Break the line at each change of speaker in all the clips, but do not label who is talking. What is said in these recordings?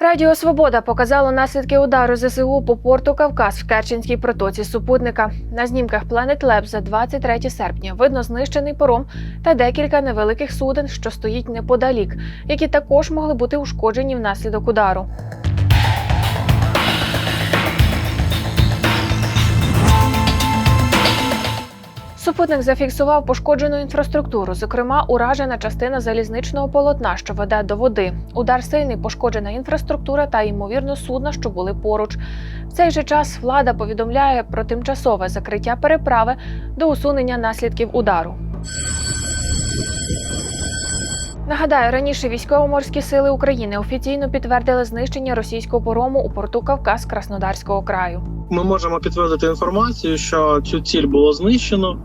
Радіо Свобода показало наслідки удару ЗСУ по порту Кавказ в Керченській протоці супутника. На знімках Planet Lab за 23 серпня видно знищений пором та декілька невеликих суден, що стоїть неподалік, які також могли бути ушкоджені внаслідок удару. Супутник зафіксував пошкоджену інфраструктуру, зокрема уражена частина залізничного полотна, що веде до води. Удар сильний пошкоджена інфраструктура та ймовірно судна, що були поруч. В цей же час влада повідомляє про тимчасове закриття переправи до усунення наслідків удару. Нагадаю, раніше військово-морські сили України офіційно підтвердили знищення російського парому у порту Кавказ Краснодарського краю.
Ми можемо підтвердити інформацію, що цю ціль було знищено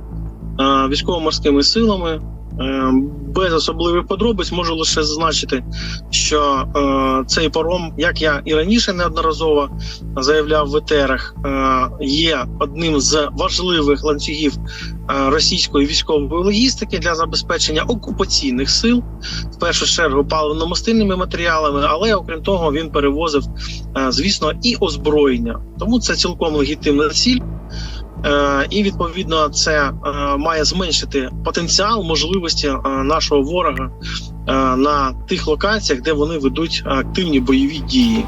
військово-морськими силами. Е, Без особливих подробиць можу лише зазначити, що е, цей паром, як я і раніше неодноразово заявляв в етерах, е, є одним з важливих ланцюгів е, російської військової логістики для забезпечення окупаційних сил, в першу чергу паливно-мастильними матеріалами, але окрім того, він перевозив, е, звісно, і озброєння. Тому це цілком легітимна ціль. Е, І відповідно це е, має зменшити потенціал можливості е, нашого ворога на тих локаціях, де вони ведуть активні бойові дії.